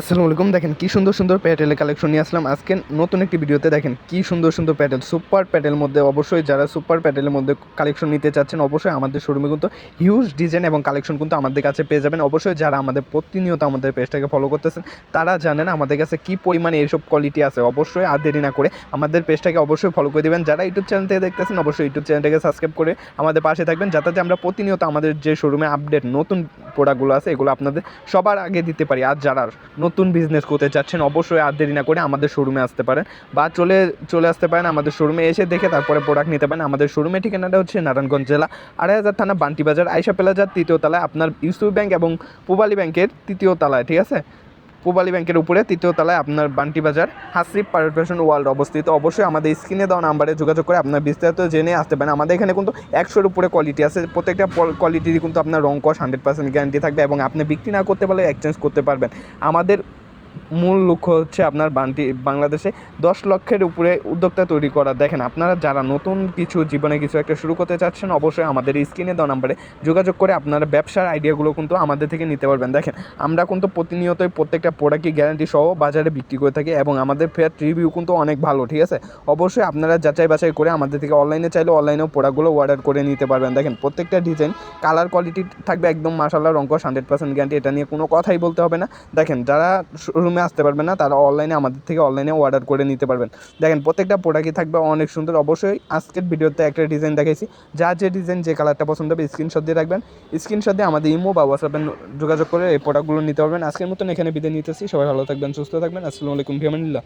আসসালামু আলাইকুম। দেখেন কি সুন্দর সুন্দর প্যাটেলের কালেকশন নিয়ে আসলাম। আজকে নতুন একটি ভিডিওতে দেখেন কি সুন্দর সুন্দর প্যাটেল সুপার প্যাটেল মধ্যে অবশ্যই যারা সুপার প্যাটেলের মধ্যে কালেকশন নিতে চাচ্ছেন, অবশ্যই আমাদের শোরুমে কিন্তু হিউজ ডিজাইন এবং কালেকশন কিন্তু আমাদের কাছে পেয়ে যাবেন। অবশ্যই যারা আমাদের প্রতিনিয়ত আমাদের পেজটাকে ফলো করতেছেন, তারা জানেন আমাদের কাছে কি পরিমাণে এইসব কোয়ালিটি আছে। অবশ্যই আর দেরি না করে আমাদের পেজটাকে অবশ্যই ফলো করে দেবেন। যারা ইউটিউব চ্যানেল থেকে দেখতেছেন, অবশ্যই ইউটিউব চ্যানেলটাকে সাবস্ক্রাইব করে আমাদের পাশে থাকবেন, যাতে আমরা প্রতিনিয়ত আমাদের যে শোরুমে আপডেট নতুন প্রোডাক্টগুলো আছে, এগুলো আপনাদের সবার আগে দিতে পারি। আর যারা নতুন বিজনেস করতে চাচ্ছেন, অবশ্যই আর দেরি না করে আমাদের শোরুমে আসতে পারেন বা চলে চলে আসতে পারেন আমাদের শোরুমে এসে দেখে তারপরে প্রোডাক্ট নিতে পারেন। আমাদের শোরুমে ঠিকানাটা হচ্ছে নারায়ণগঞ্জ জেলা আড়াই হাজার থানা, বান্টি বাজার আইসা প্লাজার তৃতীয় তলায়, আপনার ইউসুফ ব্যাংক এবং পূবালী ব্যাংকের তৃতীয় তলায়, ঠিক আছে? পূবালী ব্যাংকের উপরে তৃতীয় তলায় আপনার বান্টি বাজার হাসিব পারফেশন ওয়ার্ল্ড অবস্থিত। অবশ্যই আমাদের স্ক্রিনে দেওয়া নাম্বারে যোগাযোগ করে আপনার বিস্তারিত জেনে আসতে পারেন। আমাদের এখানে কিন্তু একশোর উপরে কোয়ালিটি আছে। প্রত্যেকটা কোয়ালিটিরই কিন্তু আপনার রং কস হান্ড্রেড পার্সেন্ট গ্যারান্টি থাকবে এবং আপনি বিক্রি না করতে পারলে এক্সচেঞ্জ করতে পারবেন। আমাদের মূল লক্ষ্য হচ্ছে আপনার বান্টি, বাংলাদেশে দশ লক্ষের উপরে উদ্যোক্তা তৈরি করা। দেখেন, আপনারা যারা নতুন কিছু জীবনে কিছু একটা শুরু করতে চাচ্ছেন, অবশ্যই আমাদের স্ক্রিনে দেওয়া নাম্বারে যোগাযোগ করে আপনারা ব্যবসার আইডিয়াগুলো কিন্তু আমাদের থেকে নিতে পারবেন। দেখেন, আমরা কিন্তু প্রতিনিয়তই প্রত্যেকটা প্রোডাক্টই গ্যারান্টি সহ বাজারে বিক্রি করে থাকি এবং আমাদের ফেয়ার রিভিউ কিন্তু অনেক ভালো, ঠিক আছে? অবশ্যই আপনারা যাচাই বাছাই করে আমাদের থেকে অনলাইনে চাইলে অনলাইনেও প্রোডাক্টগুলো অর্ডার করে নিতে পারবেন। দেখেন, প্রত্যেকটা ডিজাইন কালার কোয়ালিটি থাকবে একদম মাসাল্লাহ রঙ্কস হান্ড্রেড পার্সেন্ট গ্যারান্টি এটা নিয়ে কোনো কথাই বলতে হবে না। দেখেন, যারা শোরুমে আসতে পারবেন না তারা অনলাইনে আমাদের থেকে অনলাইনে অর্ডার করে নিতে পারবেন। দেখেন, প্রত্যেকটা প্রোডাক্টই থাকবে অনেক সুন্দর। অবশ্যই আজকের ভিডিওতে একটা ডিজাইন দেখাইছি। যা যে ডিজাইন যে কালারটা পছন্দ হবে স্ক্রিনশট দিয়ে রাখবেন। স্ক্রিনশট দিয়ে আমাদের ইমো বা হোয়াটসঅ্যাপে যোগাযোগ করে এই প্রোডাক্টগুলো নিতে পারবেন। আজকের মতন এখানে বিদায় নিতেছি। সবাই ভালো থাকবেন, সুস্থ থাকবেন। আসসালামু আলাইকুম ফিয়ামানিল্লাহ